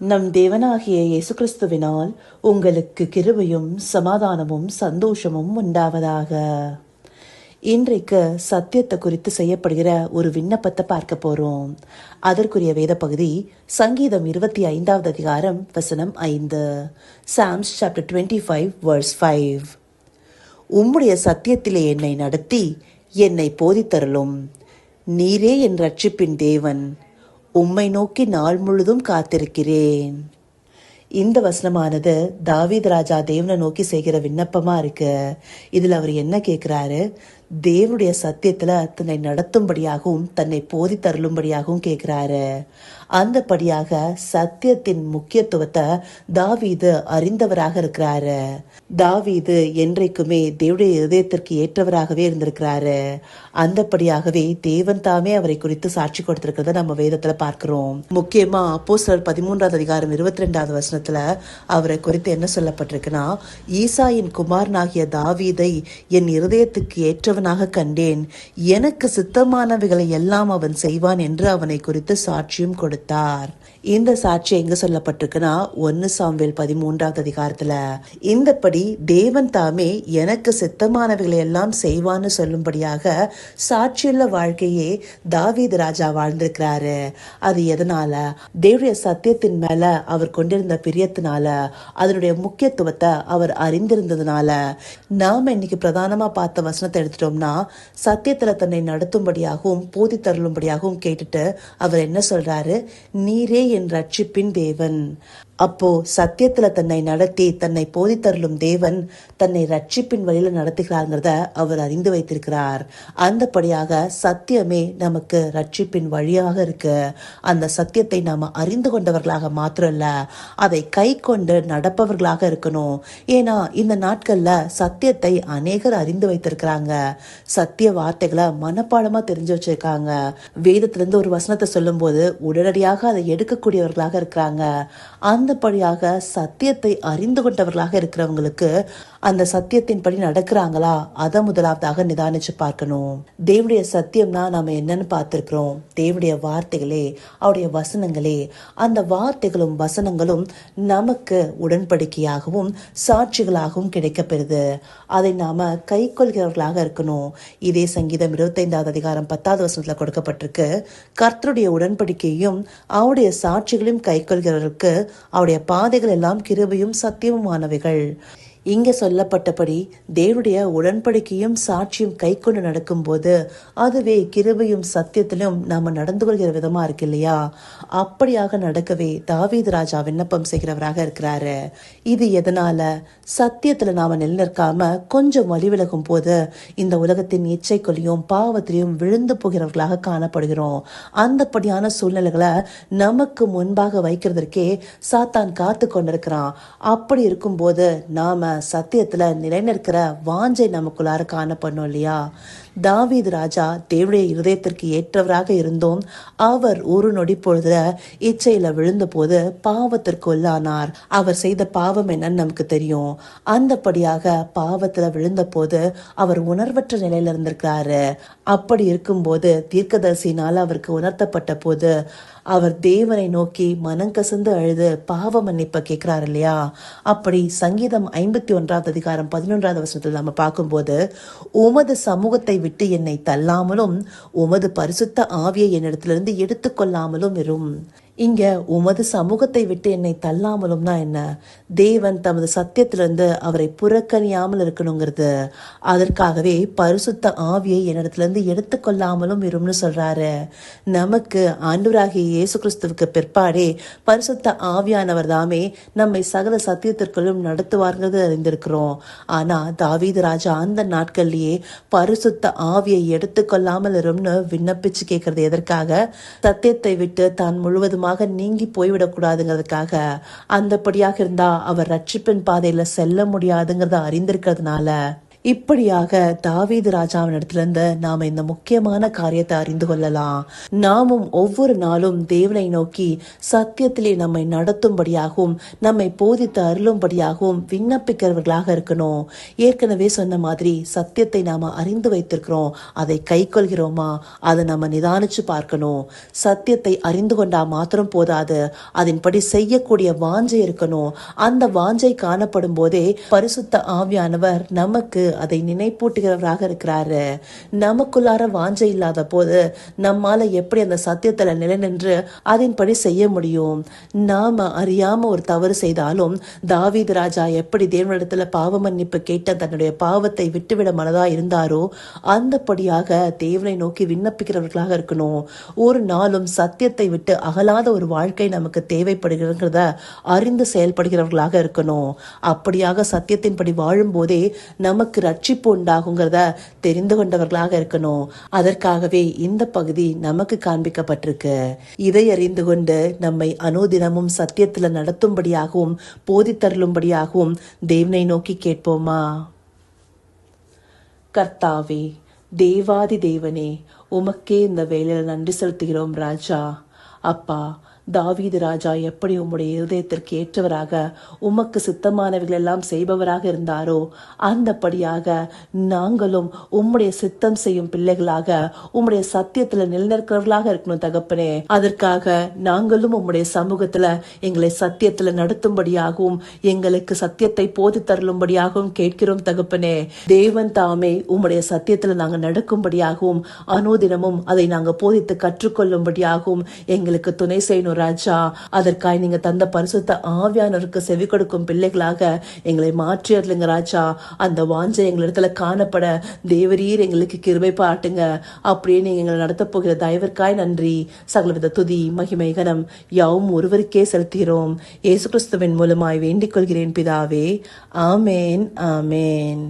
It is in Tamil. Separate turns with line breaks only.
நம் தேவனாகிய இயேசு கிறிஸ்துவினால் உங்களுக்கு கிருபையும் சமாதானமும் சந்தோஷமும் உண்டாவதாக. இன்றைக்கு சத்தியத்தை குறித்து செய்யப்படுகிற ஒரு விண்ணப்பத்தை பார்க்க போறோம். அதற்குரிய வேத பகுதி சங்கீதம் இருபத்தி ஐந்தாவது அதிகாரம் வசனம் ஐந்து. Psalms chapter twenty five verse five உம்முடைய சத்தியத்திலே என்னை நடத்தி என்னை போதித்தருளும். நீரே என் ரட்சிப்பின் தேவன். உம்மை நோக்கி நாள் முழுதும் காத்திருக்கிறேன். இந்த வசனமானது தாவீத் ராஜா தேவனை நோக்கி செய்கிற விண்ணப்பமா இருக்கு? இதில் அவர் என்ன கேட்குறாரு? தேவனுடைய சத்தியத்துல தன்னை நடத்தும்படியாகவும் தன்னை போதித்தருளும்படியாகவும் கேட்கிறாரு. அந்தபடியாக சத்தியத்தின் முக்கியத்துவத்தை தாவீது அறிந்தவராக இருக்கிறாரு. தாவீது என்றைக்குமே தேவடைய இதயத்திற்கு ஏற்றவராகவே இருந்திருக்கிறாரு. அந்தபடியாகவே தேவன் தாமே அவரை குறித்து சாட்சி கொடுத்திருக்கிறத நம்ம வேதத்துல பார்க்கிறோம். முக்கியமா அப்போ சிலர் பதிமூன்றாவது அதிகாரம் இருபத்தி ரெண்டாவது வசனத்துல அவரை குறித்து என்ன சொல்லப்பட்டிருக்குன்னா ஈசாயின் குமாரனாகிய தாவீதை என் இருதயத்துக்கு ஏற்றவனாக கண்டேன். எனக்கு சித்தமானவைகளை எல்லாம் அவன் செய்வான் என்று அவனை குறித்து சாட்சியும் கொடுத்தார். இந்த சாட்சி எங்க சொல்லப்பட்டிருக்குன்னா ஒன்னு சாம்வேல் பதிமூன்றாவது அதிகாரத்துல. இந்தபடி தேவன் தாமே எனக்கு சித்தமானவைகளை எல்லாம் செய்வான்னு சொல்லும்படியாக சாட்சியுள்ள வாழ்க்கையே தாவீது ராஜா வாழ்ந்திருக்கிறாரு. அது எதனால? தேவனுடைய சத்தியத்தின் மேல அவர் கொண்டிருந்த பிரியத்தினால அதனுடைய முக்கியத்துவத்தை அவர் அறிந்திருந்ததுனால. நாம இன்னைக்கு பிரதானமா பார்த்த வசனத்தை எடுத்துட்டோம்னா சத்தியத்துல தன்னை நடத்தும்படியாகவும் போதி தருளும்படியாகவும் கேட்டுட்டு அவர் என்ன சொல்றாரு? நீரே என் ரட்சிப்பின் தேவன். அப்போ சத்தியத்துல தன்னை நடத்தி தன்னை போதித்தருளும் தேவன் தன்னை ரட்சிப்பின் வழியில நடத்துகிறாருங்கிறத அவர் அறிந்து வைத்திருக்கிறார். அந்தபடியாக சத்தியமே நமக்கு ரட்சிப்பின் வழியாக இருக்கு. அந்த சத்தியத்தை நாம அறிந்து கொண்டவர்களாக மாத்திரம் இல்ல அதை கை கொண்டு நடப்பவர்களாக இருக்கணும். ஏன்னா இந்த நாட்கள்ல சத்தியத்தை அநேகர் அறிந்து வைத்திருக்கிறாங்க. சத்திய வார்த்தைகளை மனப்பாடமா தெரிஞ்சு வச்சிருக்காங்க. வேதத்திலிருந்து ஒரு வசனத்தை சொல்லும்போது உடனடியாக அதை எடுக்க எடுக்கக்கூடியவர்களாக இருக்கிறாங்க. அந்தபடியாக சத்தியத்தை அறிந்து கொண்டவர்களாக இருக்கிறவங்களுக்கு அந்த சத்தியத்தின்படி நடக்கிறாங்களா? அதை முதலாவதாக நிதானிச்சு பார்க்கணும். தேவனுடைய சத்தியம்னா நாம என்னன்னு பார்த்திருக்கிறோம். தேவனுடைய வார்த்தைகளே அவருடைய வசனங்களே அந்த வார்த்தைகளும் வசனங்களும் நமக்கு உடன்படிக்கையாகவும் சாட்சிகளாகவும் கிடைக்கப்பெறுது. அதை நாம கை கொள்கிறவர்களாக இருக்கணும். இதே சங்கீதம் இருபத்தைந்தாவது அதிகாரம் பத்தாவது வசனத்தில் கொடுக்கப்பட்டிருக்கு. கர்த்தருடைய உடன்படிக்கையும் அவருடைய சாட்சிகளையும் கை கொள்கிறவர்களுக்கு அவருடைய பாதைகள் எல்லாம் கிருபையும் சத்தியமுமானவைகள். இங்கே சொல்லப்பட்டபடி தேவனுடைய உடன்படிக்கையும் சாட்சியும் கை கொண்டு நடக்கும்போது அதுவே கிருபையும் சத்தியத்திலும் நாம் நடந்து கொள்கிற விதமாக இருக்கு இல்லையா? அப்படியாக நடக்கவே தாவீது ராஜா விண்ணப்பம் செய்கிறவராக இருக்கிறாரு. இது எதனால? சத்தியத்தில் நாம் நிலநிற்காம கொஞ்சம் வழி விலகும் போது இந்த உலகத்தின் இச்சைக்குள்ளையும் பாவத்திலையும் விழுந்து போகிறவர்களாக காணப்படுகிறோம். அந்தப்படியான சூழ்நிலைகளை நமக்கு முன்பாக வைக்கிறதற்கே சாத்தான் காத்து கொண்டிருக்கிறான் அப்படி இருக்கும்போது நாம் சத்தியத்துல நிலைநிற்கிற வாஞ்சை நமக்குள்ளார காணப்படணும் இல்லையா? தாவீது ராஜா தேவடைய இருதயத்திற்கு ஏற்றவராக இருந்தோம். அவர் ஒரு நொடி பொழுதுல இச்சையில விழுந்தபோது பாவத்திற்கு உள்ளானார். அவர் செய்த பாவம் என்னன்னு நமக்கு தெரியும். அந்தபடியாக பாவத்துல விழுந்த போது அவர் உணர்வற்ற நிலையில இருந்திருக்கிறாரு. அப்படி இருக்கும்போது தீர்க்கதரிசினால் அவருக்கு உணர்த்தப்பட்ட போது அவர் தேவனை நோக்கி மனம் கசந்து அழுது பாவ மன்னிப்ப கேட்கிறார் இல்லையா? அப்படி சங்கீதம் ஐம்பத்தி ஒன்றாவது அதிகாரம் பதினொன்றாவது வருஷத்தில் நம்ம பார்க்கும்போது உமது சமூகத்தை விட்டு என்னை தள்ளாமலும் உமது பரிசுத்த ஆவியை என்னிடத்திலிருந்து எடுத்துக்கொள்ளாமலும் இரும். இங்க உமது சமூகத்தை விட்டு என்னை தள்ளாமலும்னா என்ன? தேவன் தமது சத்தியத்திலிருந்து அவரை புறக்கணியாமல் இருக்கணுங்கிறது. அதற்காகவே பரிசுத்த ஆவியை என்னிடத்துலேருந்து எடுத்துக்கொள்ளாமலும் இரும்னு சொல்றாரு. நமக்கு ஆண்டவராகிய இயேசு கிறிஸ்துவுக்கு பிற்பாடே பரிசுத்த ஆவியானவர் தாமே நம்மை சகல சத்தியத்திற்குள்ளும் நடத்துவார்ங்கிறது அறிந்திருக்கிறோம். ஆனா தாவீது ராஜா அந்த நாட்கள்லயே பரிசுத்த ஆவியை எடுத்துக்கொள்ளாமல் இரும்னு விண்ணப்பிச்சு கேட்கறது. எதற்காக? சத்தியத்தை விட்டு தான் முழுவதுமாக நீங்கி போய்விடக்கூடாதுங்கிறதுக்காக அந்தபடியாக இருந்தா அவர் ரட்சிப்பின் பாதையில் செல்ல முடியாதுங்கிறத அறிந்திருக்கிறதுனால இப்படியாக தாவீது ராஜாவினிடத்திலிருந்து நாம் இந்த முக்கியமான காரியத்தை அறிந்து கொள்ளலாம். நாமும் ஒவ்வொரு நாளும் தேவனை நோக்கி சத்தியத்திலே நம்மை நடத்தும்படியாகவும் நம்மை போதித்து அருளும்படியாகவும் விண்ணப்பிக்கிறவர்களாக இருக்கணும். ஏற்கனவே சொன்ன மாதிரி சத்தியத்தை நாம அறிந்து வைத்திருக்கிறோம். அதை கை கொள்கிறோமா? அதை நம்ம நிதானிச்சு பார்க்கணும். சத்தியத்தை அறிந்து கொண்டா மாத்திரம் போதாது. அதன்படி செய்யக்கூடிய வாஞ்சை இருக்கணும். அந்த வாஞ்சை காணப்படும் போதே பரிசுத்த ஆவியானவர் நமக்கு அதை நினைப்பூட்டுகிறவராக இருக்கிறாரு. நமக்குள்ளார வாஞ்சை இல்லாத போது நம்மால எப்படி அந்த சத்தியத்துல நிலைநின்று அதன்படி செய்ய முடியும்? நாம அறியாம ஒரு தவறு செய்தாலும் தாவீது ராஜா எப்படி தேவனிடத்துல பாவ மன்னிப்பு கேட்ட தன்னுடைய பாவத்தை விட்டுவிட மனதா இருந்தாரோ அந்தபடியாக தேவனை நோக்கி விண்ணப்பிக்கிறவர்களாக இருக்கணும். ஒரு நாளும் சத்தியத்தை விட்டு அகலாத ஒரு வாழ்க்கை நமக்கு தேவைப்படுகிறத அறிந்து செயல்படுகிறவர்களாக இருக்கணும். அப்படியாக சத்தியத்தின்படி வாழும்போதே நமக்கு ரட்சிப்பு உண்டாகுங்கிறத தெரிந்து கொண்டவர்களாக இருக்கணும். அதற்காகவே இந்த பகுதி நமக்கு காண்பிக்கப்பட்டிருக்கு. இதை அறிந்து கொண்டு நம்மை அனுதினமும் சத்தியத்தில் நடத்தும்படியாகவும் போதித்தருளும்படியாகவும் தேவனை நோக்கி கேட்போமா? கர்த்தாவே தேவாதி தேவனே உமக்கே இந்த வேலையில் நன்றி செலுத்துகிறோம் ராஜா. அப்பா தாவீது ராஜா எப்படி உம்முடைய இருதயத்திற்கு ஏற்றவராக உமக்கு சித்தமானவைகள் எல்லாம் செய்பவராக இருந்தாரோ அந்தபடியாக நாங்களும் உம்முடைய சித்தம் செய்யும் பிள்ளைகளாக உம்முடைய சத்தியத்துல நிலநிற்கிறவர்களாக இருக்கணும் தகப்பனே. அதற்காக நாங்களும் உம்முடைய சமூகத்துல எங்களை சத்தியத்துல நடத்தும்படியாகவும் எங்களுக்கு சத்தியத்தை போதி தருளும்படியாகவும் கேட்கிறோம் தகப்பனே. தேவன் தாமே உம்முடைய சத்தியத்துல நாங்க நடக்கும்படியாகவும் அனுதினமும் அதை நாங்க போதித்து கற்றுக்கொள்ளும்படியாகவும் எங்களுக்கு துணை செய்யணும் ராஜா அதற்காய் நீங்க தந்த பரிசுத்த ஆவியானவருக்கு செவி கொடுக்கும் பிள்ளைகளாக எங்களை மாற்றி ராஜா. அந்த வாஞ்சை எங்களிடத்துல காணப்பட தேவரீர் எங்களுக்கு கிருபை பாட்டுங்க. அப்படியே நீங்க எங்களை நடத்தப் போகிற தயவிற்காய் நன்றி. சகலவித துதி மகிமை கனம் யாவும் ஒருவருக்கே செலுத்துகிறோம். இயேசு கிறிஸ்துவின் மூலமாய் வேண்டிக் கொள்கிறேன் பிதாவே. ஆமேன் ஆமேன்.